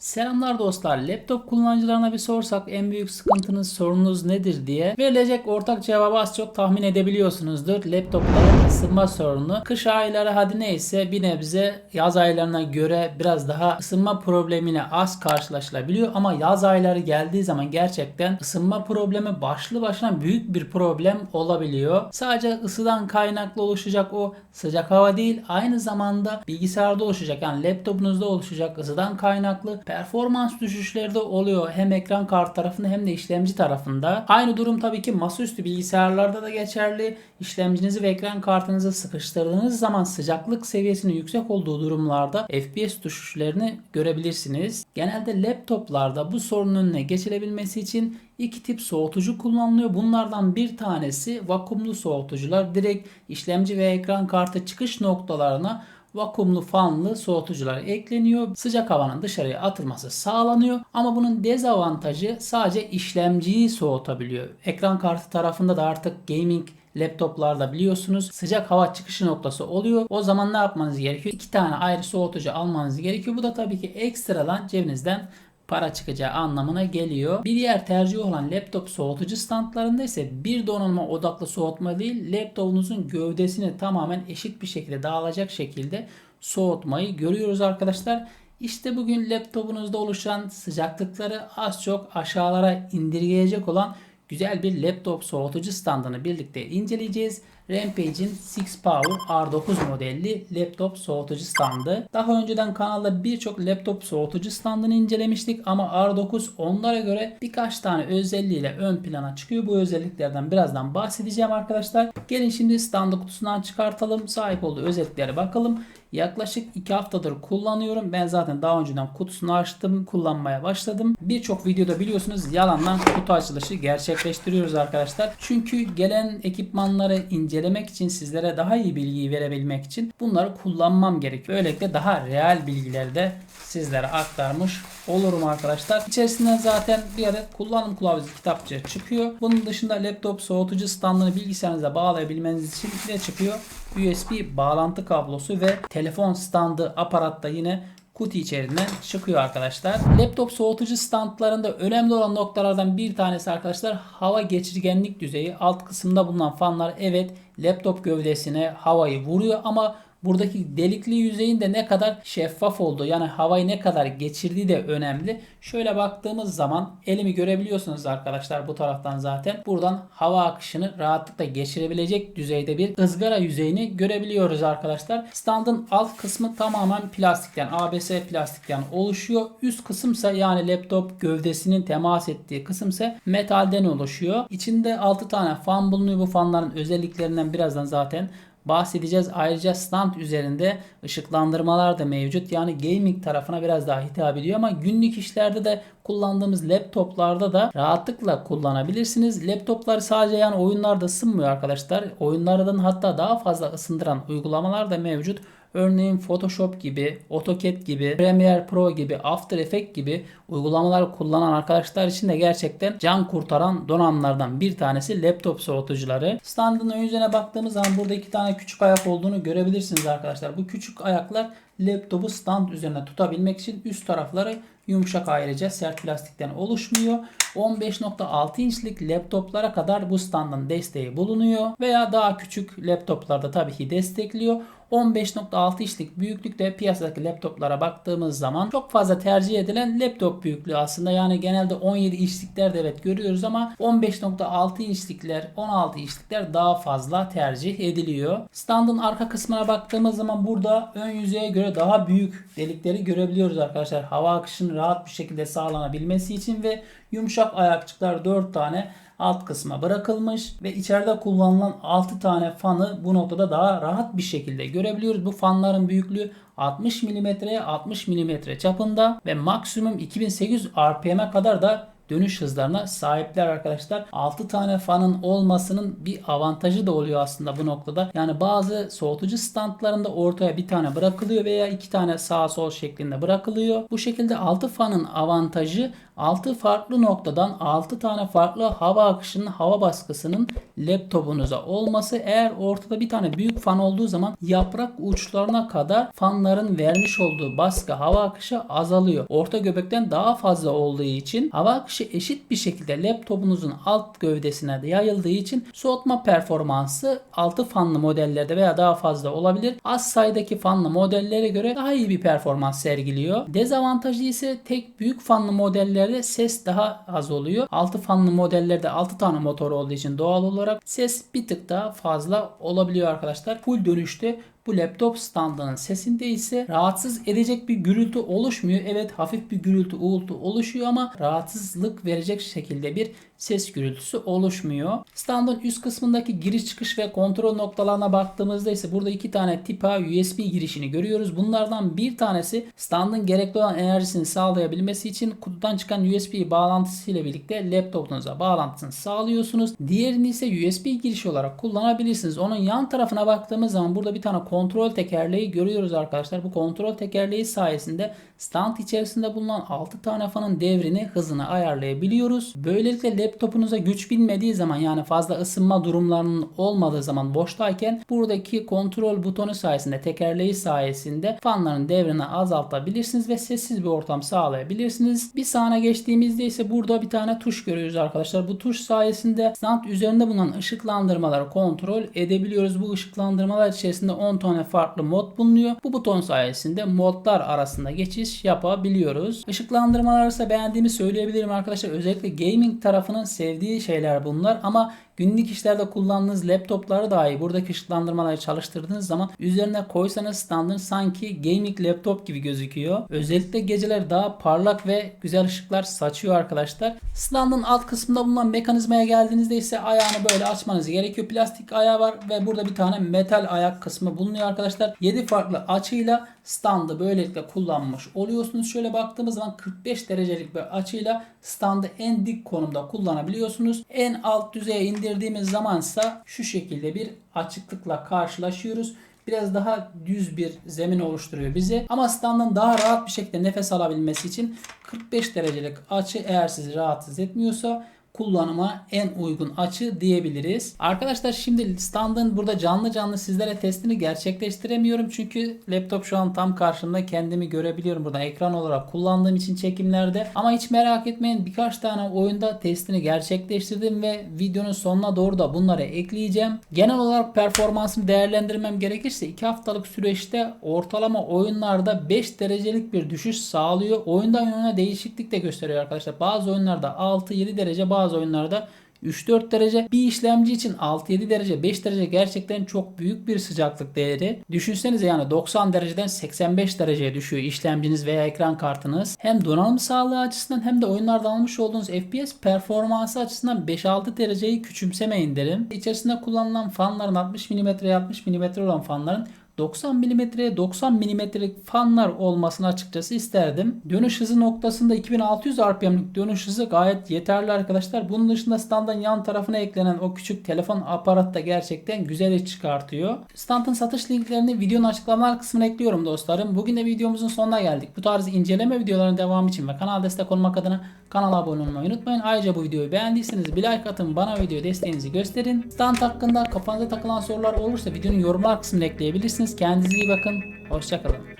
Selamlar dostlar. Laptop kullanıcılarına bir sorsak en büyük sıkıntınız, sorununuz nedir diye verilecek ortak cevabı az çok tahmin edebiliyorsunuzdur. Laptopların ısınma sorunu. Kış ayları hadi neyse bir nebze yaz aylarına göre biraz daha ısınma problemine az karşılaşılabiliyor ama yaz ayları geldiği zaman gerçekten ısınma problemi başlı başına büyük bir problem olabiliyor. Sadece ısıdan kaynaklı oluşacak o sıcak hava değil aynı zamanda bilgisayarda oluşacak yani laptopunuzda oluşacak ısıdan kaynaklı performans düşüşleri de oluyor hem ekran kart tarafında hem de işlemci tarafında. Aynı durum tabii ki masaüstü bilgisayarlarda da geçerli. İşlemcinizi ve ekran kartınızı sıkıştırdığınız zaman sıcaklık seviyesinin yüksek olduğu durumlarda FPS düşüşlerini görebilirsiniz. Genelde laptoplarda bu sorunun önüne geçilebilmesi için iki tip soğutucu kullanılıyor. Bunlardan bir tanesi vakumlu soğutucular. Direkt işlemci ve ekran kartı çıkış noktalarına vakumlu fanlı soğutucular ekleniyor. Sıcak havanın dışarıya atılması sağlanıyor. Ama bunun dezavantajı sadece işlemciyi soğutabiliyor. Ekran kartı tarafında da artık gaming laptoplarda biliyorsunuz sıcak hava çıkışı noktası oluyor. O zaman ne yapmanız gerekiyor? İki tane ayrı soğutucu almanız gerekiyor. Bu da tabii ki ekstradan cebinizden para çıkacağı anlamına geliyor. Bir diğer tercih olan laptop soğutucu standlarında ise bir donanıma odaklı soğutma değil laptopunuzun gövdesini tamamen eşit bir şekilde dağılacak şekilde soğutmayı görüyoruz arkadaşlar. İşte bugün laptopunuzda oluşan sıcaklıkları az çok aşağılara indirgeyecek olan güzel bir laptop soğutucu standını birlikte inceleyeceğiz. Rampage'in Six Power R9 modelli laptop soğutucu standı. Daha önceden kanalda birçok laptop soğutucu standını incelemiştik ama R9 onlara göre birkaç tane özelliğiyle ön plana çıkıyor. Bu özelliklerden birazdan bahsedeceğim arkadaşlar. Gelin şimdi standı kutusundan çıkartalım. Sahip olduğu özelliklere bakalım. Yaklaşık 2 haftadır kullanıyorum. Ben zaten daha önceden kutusunu açtım, kullanmaya başladım. Birçok videoda biliyorsunuz yalandan kutu açılışı gerçekleştiriyoruz arkadaşlar. Çünkü gelen ekipmanları incelemek için sizlere daha iyi bilgiyi verebilmek için bunları kullanmam gerekiyor. Böylelikle daha real bilgileri de sizlere aktarmış olurum arkadaşlar. İçerisinden zaten bir adet kullanım kılavuzu kitapçığı çıkıyor. Bunun dışında laptop soğutucu standını bilgisayarınıza bağlayabilmeniz için ne çıkıyor? USB bağlantı kablosu ve telefon standı aparatta yine kutu içerisinden çıkıyor arkadaşlar. Laptop soğutucu standlarında önemli olan noktalardan bir tanesi arkadaşlar hava geçirgenlik düzeyi. Alt kısımda bulunan fanlar evet laptop gövdesine havayı vuruyor ama buradaki delikli yüzeyin de ne kadar şeffaf olduğu yani havayı ne kadar geçirdiği de önemli. Şöyle baktığımız zaman elimi görebiliyorsunuz arkadaşlar bu taraftan zaten. Buradan hava akışını rahatlıkla geçirebilecek düzeyde bir ızgara yüzeyini görebiliyoruz arkadaşlar. Standın alt kısmı tamamen plastikten ABS plastikten oluşuyor. Üst kısımsa yani laptop gövdesinin temas ettiği kısımsa metalden oluşuyor. İçinde 6 tane fan bulunuyor. Bu fanların özelliklerinden birazdan zaten bahsedeceğiz. Ayrıca stand üzerinde ışıklandırmalar da mevcut. Yani gaming tarafına biraz daha hitap ediyor ama günlük işlerde de kullandığımız laptoplarda da rahatlıkla kullanabilirsiniz. Laptoplar sadece yani oyunlarda ısınmıyor arkadaşlar. Oyunlardan hatta daha fazla ısındıran uygulamalar da mevcut. Örneğin Photoshop gibi, AutoCAD gibi, Premiere Pro gibi, After Effects gibi uygulamalar kullanan arkadaşlar için de gerçekten can kurtaran donanımlardan bir tanesi laptop soğutucuları. Standın ön yüzüne baktığımız zaman burada iki tane küçük ayak olduğunu görebilirsiniz arkadaşlar. Bu küçük ayaklar laptopu stand üzerine tutabilmek için üst tarafları yumuşak ayrıca sert plastikten oluşmuyor. 15.6 inçlik laptoplara kadar bu standın desteği bulunuyor veya daha küçük laptoplarda tabii ki destekliyor. 15.6 inçlik büyüklükte piyasadaki laptoplara baktığımız zaman çok fazla tercih edilen laptop büyüklüğü aslında. Yani genelde 17 inçliklerde evet görüyoruz ama 15.6 inçlikler, 16 inçlikler daha fazla tercih ediliyor. Standın arka kısmına baktığımız zaman burada ön yüzeye göre daha büyük delikleri görebiliyoruz arkadaşlar. Hava akışının rahat bir şekilde sağlanabilmesi için ve yumuşak ayakçıklar 4 tane alt kısma bırakılmış ve içeride kullanılan 6 tane fanı bu noktada daha rahat bir şekilde görebiliyoruz. Bu fanların büyüklüğü 60 mm'ye 60 mm çapında ve maksimum 2800 RPM'e kadar da dönüş hızlarına sahipler arkadaşlar. 6 tane fanın olmasının bir avantajı da oluyor aslında bu noktada. Yani bazı soğutucu standlarında ortaya bir tane bırakılıyor veya iki tane sağ sol şeklinde bırakılıyor. Bu şekilde 6 fanın avantajı 6 farklı noktadan 6 tane farklı hava akışının hava baskısının laptopunuza olması eğer ortada bir tane büyük fan olduğu zaman yaprak uçlarına kadar fanların vermiş olduğu baskı hava akışı azalıyor. Orta göbekten daha fazla olduğu için hava akışı eşit bir şekilde laptopunuzun alt gövdesine de yayıldığı için soğutma performansı 6 fanlı modellerde veya daha fazla olabilir. Az sayıdaki fanlı modellere göre daha iyi bir performans sergiliyor. Dezavantajı ise tek büyük fanlı modellerde ses daha az oluyor. 6 fanlı modellerde 6 tane motor olduğu için doğal olarak ses bir tık daha fazla olabiliyor arkadaşlar. Full dönüşte bu laptop standının sesinde ise rahatsız edecek bir gürültü oluşmuyor. Evet hafif bir gürültü uğultu oluşuyor ama rahatsızlık verecek şekilde bir ses gürültüsü oluşmuyor. Standın üst kısmındaki giriş çıkış ve kontrol noktalarına baktığımızda ise burada iki tane tip A USB girişini görüyoruz. Bunlardan bir tanesi standın gerekli olan enerjisini sağlayabilmesi için kutudan çıkan USB bağlantısı ile birlikte laptopunuza bağlantısını sağlıyorsunuz. Diğerini ise USB girişi olarak kullanabilirsiniz. Onun yan tarafına baktığımız zaman burada bir tane kontrol tekerleği görüyoruz arkadaşlar. Bu kontrol tekerleği sayesinde stand içerisinde bulunan 6 tane fanın devrini hızını ayarlayabiliyoruz. Böylelikle laptopunuza güç bilmediği zaman yani fazla ısınma durumlarının olmadığı zaman boştayken buradaki kontrol butonu sayesinde tekerleği sayesinde fanların devrini azaltabilirsiniz ve sessiz bir ortam sağlayabilirsiniz. Bir sahne geçtiğimizde ise burada bir tane tuş görüyoruz arkadaşlar. Bu tuş sayesinde stand üzerinde bulunan ışıklandırmaları kontrol edebiliyoruz. Bu ışıklandırmalar içerisinde 10 tane farklı mod bulunuyor. Bu buton sayesinde modlar arasında geçiş yapabiliyoruz. Işıklandırmalar ise beğendiğimi söyleyebilirim arkadaşlar. Özellikle gaming tarafının sevdiği şeyler bunlar ama günlük işlerde kullandığınız laptopları dahi buradaki ışıklandırmaları çalıştırdığınız zaman üzerine koysanız standın sanki gaming laptop gibi gözüküyor. Özellikle geceler daha parlak ve güzel ışıklar saçıyor arkadaşlar. Standın alt kısmında bulunan mekanizmaya geldiğinizde ise ayağını böyle açmanız gerekiyor. Plastik ayağı var ve burada bir tane metal ayak kısmı bulunuyor arkadaşlar. 7 farklı açıyla standı böylelikle kullanmış oluyorsunuz. Şöyle baktığımız zaman 45 derecelik bir açıyla standı en dik konumda kullanabiliyorsunuz. En alt düzeye indirdiğimiz zamansa şu şekilde bir açıklıkla karşılaşıyoruz biraz daha düz bir zemin oluşturuyor bize. Ama standın daha rahat bir şekilde nefes alabilmesi için 45 derecelik açı eğer sizi rahatsız etmiyorsa kullanıma en uygun açı diyebiliriz. Arkadaşlar şimdi standın burada canlı canlı sizlere testini gerçekleştiremiyorum. Çünkü laptop şu an tam karşımda kendimi görebiliyorum burada ekran olarak kullandığım için çekimlerde. Ama hiç merak etmeyin birkaç tane oyunda testini gerçekleştirdim ve videonun sonuna doğru da bunları ekleyeceğim. Genel olarak performansımı değerlendirmem gerekirse 2 haftalık süreçte ortalama oyunlarda 5 derecelik bir düşüş sağlıyor. Oyundan oyuna değişiklik de gösteriyor arkadaşlar. Bazı oyunlarda 6-7 derece bazı oyunlarda 3-4 derece bir işlemci için 6-7 derece 5 derece gerçekten çok büyük bir sıcaklık değeri. Düşünsenize yani 90 dereceden 85 dereceye düşüyor işlemciniz veya ekran kartınız. Hem donanım sağlığı açısından hem de oyunlarda almış olduğunuz FPS performansı açısından 5-6 dereceyi küçümsemeyin derim. İçerisinde kullanılan fanların 60 mm 60 mm olan fanların 90 mm'ye 90 mm'lik fanlar olmasını açıkçası isterdim. Dönüş hızı noktasında 2600 RPM'lik dönüş hızı gayet yeterli arkadaşlar. Bunun dışında standın yan tarafına eklenen o küçük telefon aparat da gerçekten güzel iş çıkartıyor. Standın satış linklerini videonun açıklamalar kısmına ekliyorum dostlarım. Bugün de videomuzun sonuna geldik. Bu tarz inceleme videolarının devamı için ve kanal destek olmak adına kanala abone olmayı unutmayın. Ayrıca bu videoyu beğendiyseniz bir like atın bana video desteğinizi gösterin. Stand hakkında kafanıza takılan sorular olursa videonun yorumlar kısmına ekleyebilirsiniz. Kendinize iyi bakın. Hoşçakalın.